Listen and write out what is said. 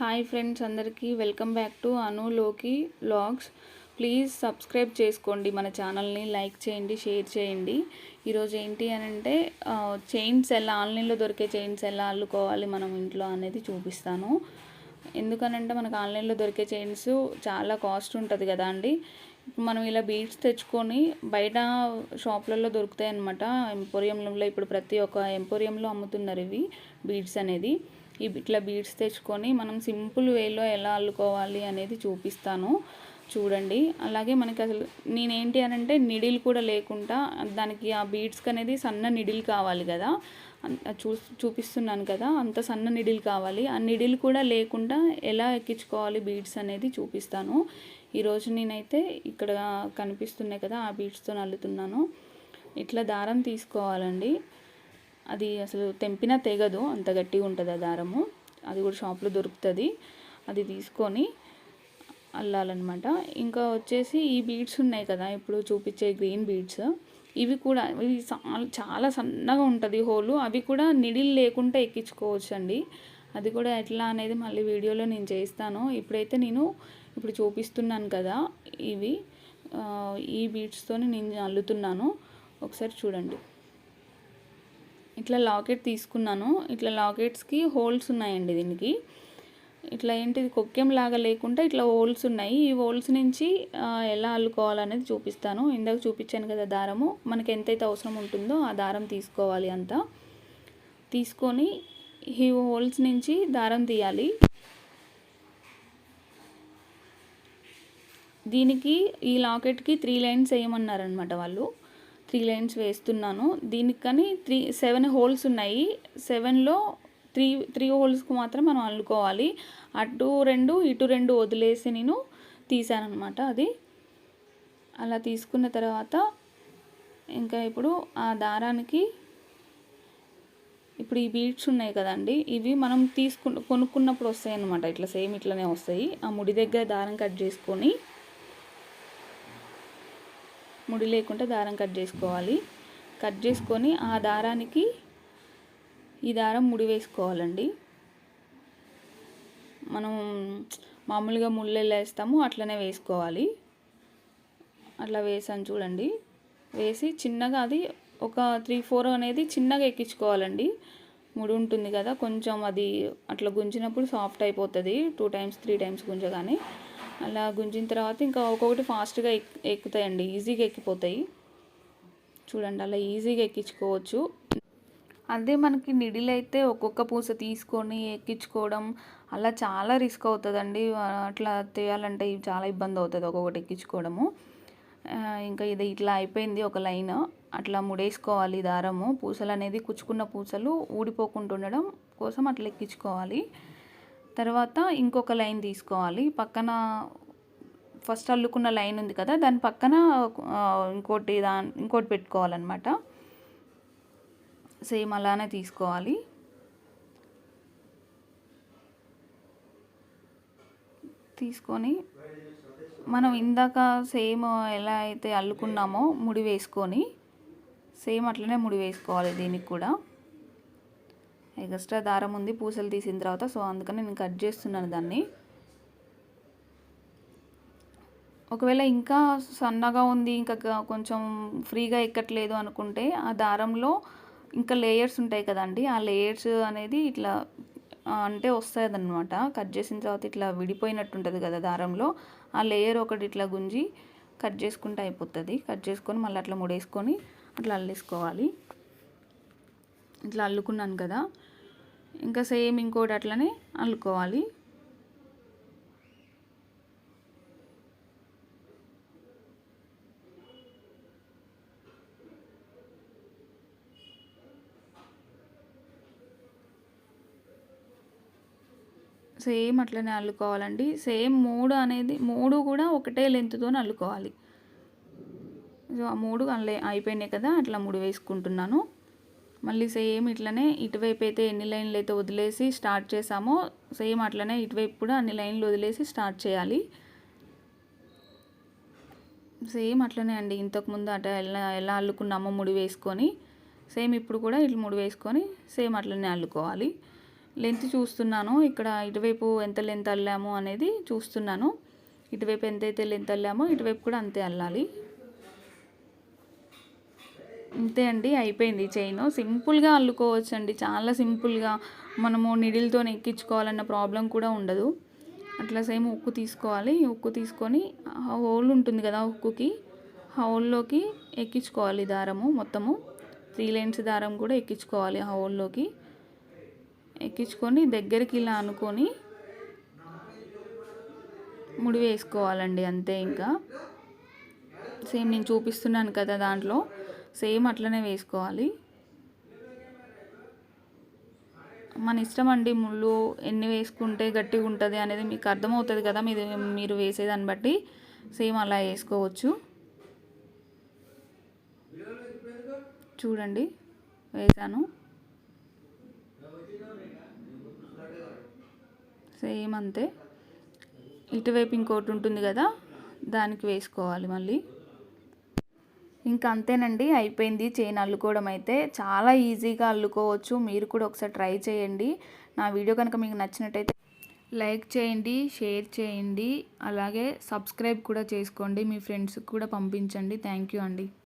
Hi friends అందరికీ welcome back to అనులోకి logs. Please subscribe చేసుకోండి మన ఛానల్ని లైక్ చేయండి షేర్ చేయండి. ఈరోజు ఏంటి అని అంటే చైన్స్ ఎలా ఆన్లైన్లో దొరికే చైన్స్ ఎలా అల్లుకోవాలి మనం ఇంట్లో అనేది చూపిస్తాను. ఎందుకనంటే మనకు ఆన్లైన్లో దొరికే చైన్స్ చాలా కాస్ట్ ఉంటుంది కదా అండి. మనం ఇలా బీడ్స్ తెచ్చుకొని బయట షాప్లలో దొరుకుతాయి అనమాట ఎంపోరియంలో ఇప్పుడు ప్రతి ఒక్క ఎంపోరియంలో అమ్ముతున్నారు ఇవి బీడ్స్ అనేది. ఇట్లా బీడ్స్ తెచ్చుకొని మనం సింపుల్ వేలో ఎలా అల్లుకోవాలి అనేది చూపిస్తాను. చూడండి. అలాగే మనకి అసలు నేనేంటి అని అంటే నిడిల్ కూడా లేకుండా దానికి ఆ బీడ్స్కి అనేది సన్న నిడిల్ కావాలి కదా. చూ చూపిస్తున్నాను కదా. అంత సన్న నిడిల్ కావాలి. ఆ నిడిల్ కూడా లేకుండా ఎలా ఎక్కించుకోవాలి బీడ్స్ అనేది చూపిస్తాను. ఈరోజు నేనైతే ఇక్కడ కనిపిస్తున్నాయి కదా ఆ బీడ్స్తో అల్లుతున్నాను ఇట్లా దారం తీసుకోవాలండి. అది అసలు తెంపినా తెగదు అంత గట్టిగా ఉంటుంది ఆ దారము. అది కూడా షాప్లో దొరుకుతుంది. అది తీసుకొని అల్లాలన్నమాట. ఇంకా వచ్చేసి ఈ బీడ్స్ ఉన్నాయి కదా ఇప్పుడు చూపించే గ్రీన్ బీడ్స్. ఇవి కూడా ఇవి చాలా చాలా సన్నగా ఉంటుంది హోలు. అవి కూడా నిడిల్ లేకుండా ఎక్కించుకోవచ్చు అండి అది కూడా ఎట్లా అనేది మళ్ళీ వీడియోలో నేను చేస్తాను. ఇప్పుడైతే నేను ఇప్పుడు చూపిస్తున్నాను కదా ఇవి. ఈ బీడ్స్తోని నేను అల్లుతున్నాను. ఒకసారి చూడండి. ఇట్లా లాకెట్ తీసుకున్నాను. ఇట్లా లాకెట్స్కి హోల్స్ ఉన్నాయండి దీనికి. ఇట్లా ఏంటిది కొక్కెం లాగా లేకుండా ఇట్లా హోల్స్ ఉన్నాయి. ఈ హోల్స్ నుంచి ఎలా అల్లుకోవాలనేది చూపిస్తాను. ఇందాక చూపించాను కదా దారము. మనకి ఎంతైతే అవసరం ఉంటుందో ఆ దారం తీసుకోవాలి అంతా. తీసుకొని ఈ హోల్స్ నుంచి దారం తీయాలి. దీనికి ఈ లాకెట్కి త్రీ లైన్స్ వేయమన్నారనమాట వాళ్ళు. త్రీ లైన్స్ వేస్తున్నాను. దీనికి కానీ త్రీ సెవెన్ హోల్స్ ఉన్నాయి. సెవెన్లో త్రీ త్రీ హోల్స్కు మాత్రం మనం అల్లుకోవాలి. అటు రెండు ఇటు రెండు వదిలేసి నేను తీసానమాట అది. అలా తీసుకున్న తర్వాత ఇంకా ఇప్పుడు ఆ దారానికి ఇప్పుడు ఈ బీడ్స్ ఉన్నాయి కదండి ఇవి మనం తీసుకు కొనుక్కున్నప్పుడు వస్తాయి అన్నమాట ఇట్లా సేమ్ ఇట్లనే వస్తాయి. ఆ ముడి దగ్గర దారం కట్ చేసుకొని ముడి లేకుండా దారం కట్ చేసుకోవాలి. కట్ చేసుకొని ఆ దారానికి ఈ దారం ముడి వేసుకోవాలండి. మనం మామూలుగా ముళ్ళెలు వేస్తాము అట్లనే వేసుకోవాలి. అట్లా వేసాను చూడండి. వేసి చిన్నగా అది ఒక త్రీ ఫోర్ అనేది చిన్నగా ఎక్కించుకోవాలండి. ముడి ఉంటుంది కదా కొంచెం అది అట్లా గుంజినప్పుడు సాఫ్ట్ అయిపోతుంది. టూ టైమ్స్ త్రీ టైమ్స్ గుంజగానే. అలా గుంజిన తర్వాత ఇంకా ఒక్కొక్కటి ఫాస్ట్గా ఎక్ ఎక్కుతాయండి. ఈజీగా ఎక్కిపోతాయి. చూడండి అలా ఈజీగా ఎక్కించుకోవచ్చు. అదే మనకి నిడిల్ అయితే ఒక్కొక్క పూస తీసుకొని ఎక్కించుకోవడం అలా చాలా రిస్క్ అవుతుందండి. అట్లా చేయాలంటే చాలా ఇబ్బంది అవుతుంది ఒక్కొక్కటి ఎక్కించుకోవడము. ఇంకా ఇది ఇట్లా అయిపోయింది ఒక లైన్. అట్లా ముడేసుకోవాలి దారము. పూసలు అనేది కుచ్చుకున్న పూసలు ఊడిపోకుండా ఉండడం కోసం అట్లా ఎక్కించుకోవాలి. తర్వాత ఇంకొక లైన్ తీసుకోవాలి. పక్కన ఫస్ట్ అల్లుకున్న లైన్ ఉంది కదా దాని పక్కన ఇంకోటి దా ఇంకోటి పెట్టుకోవాలన్నమాట. సేమ్ అలానే తీసుకోవాలి. తీసుకొని మనం ఇందాక సేమ్ ఎలా అయితే అల్లుకున్నామో ముడి వేసుకొని సేమ్ అట్లనే ముడి వేసుకోవాలి దీనికి కూడా. ఎక్స్ట్రా దారం ఉంది పూసలు తీసిన తర్వాత సో అందుకని నేను కట్ చేస్తున్నాను దాన్ని. ఒకవేళ ఇంకా సన్నగా ఉంది ఇంకా కొంచెం ఫ్రీగా ఎక్కట్లేదు అనుకుంటే ఆ దారంలో ఇంకా లేయర్స్ ఉంటాయి కదండి ఆ లేయర్స్ అనేది ఇట్లా అంటే వస్తుంది అనమాట కట్ చేసిన తర్వాత ఇట్లా విడిపోయినట్టు ఉంటుంది కదా దారంలో ఆ లేయర్ ఒకటి ఇట్లా గుంజి కట్ చేసుకుంటే అయిపోతుంది. కట్ చేసుకొని మళ్ళీ అట్లా ముడేసుకొని అట్లా అల్లేసుకోవాలి. ఇట్లా అల్లుకున్నాను కదా. ఇంకా సేమ్ ఇంకోటి అట్లనే అల్లుకోవాలి. సేమ్ అట్లనే అల్లుకోవాలండి. సేమ్ మూడు అనేది మూడు కూడా ఒకటే లెంత్తో అల్లుకోవాలి. సో ఆ మూడు అల్లే అయిపోయినాయి కదా అట్లా మూడు వేసుకుంటున్నాను. మళ్ళీ సేమ్ ఇట్లనే ఇటువైపు అయితే ఎన్ని లైన్లు అయితే వదిలేసి స్టార్ట్ చేసామో సేమ్ అట్లనే ఇటువైపు కూడా అన్ని లైన్లు వదిలేసి స్టార్ట్ చేయాలి. సేమ్ అట్లనే అండి. ఇంతకుముందు అట ఎలా ఎలా అల్లుకున్నామో ముడి వేసుకొని సేమ్ ఇప్పుడు కూడా ఇట్లా ముడి వేసుకొని సేమ్ అట్లనే అల్లుకోవాలి. లెంత్ చూస్తున్నాను. ఇక్కడ ఇటువైపు ఎంత లెంత్ అల్లాము అనేది చూస్తున్నాను. ఇటువైపు ఎంతైతే లెంత్ అల్లామో ఇటువైపు కూడా అంతే అల్లాలి. అంతే అండి అయిపోయింది చైన్. సింపుల్గా అల్లుకోవచ్చు అండి చాలా సింపుల్గా. మనము నిడిల్తో ఎక్కించుకోవాలన్న ప్రాబ్లం కూడా ఉండదు. అట్లా సేమ్ ఉక్కు తీసుకోవాలి. ఉక్కు తీసుకొని హోల్ ఉంటుంది కదా ఉక్కుకి హోల్లోకి ఎక్కించుకోవాలి దారము మొత్తము. త్రీ లైన్స్ దారం కూడా ఎక్కించుకోవాలి ఆ హోల్లోకి. ఎక్కించుకొని దగ్గరికి ఇలా అనుకొని ముడి వేసుకోవాలండి అంతే ఇంకా. సేమ్ నేను చూపిస్తున్నాను కదా దాంట్లో. సేమ్ అట్లనే వేసుకోవాలి. మన ఇష్టం అండి ముళ్ళు ఎన్ని వేసుకుంటే గట్టిగా ఉంటుంది అనేది మీకు అర్థమవుతుంది కదా మీరు మీరు వేసేదాన్ని బట్టి. సేమ్ అలా వేసుకోవచ్చు. చూడండి వేసాను. సేమ్ అంతే. ఇటువైపు ఇంకోటి ఉంటుంది కదా దానికి వేసుకోవాలి మళ్ళీ. ఇంకా అంతేనండి అయిపోయింది చైన్ అల్లుకోవడం అయితే. చాలా ఈజీగా అల్లుకోవచ్చు మీరు కూడా ఒకసారి ట్రై చేయండి. నా వీడియో కనుక మీకు నచ్చినట్టయితే లైక్ చేయండి షేర్ చేయండి. అలాగే సబ్స్క్రైబ్ కూడా చేసుకోండి మీ ఫ్రెండ్స్కి కూడా పంపించండి. థ్యాంక్ యూ అండి.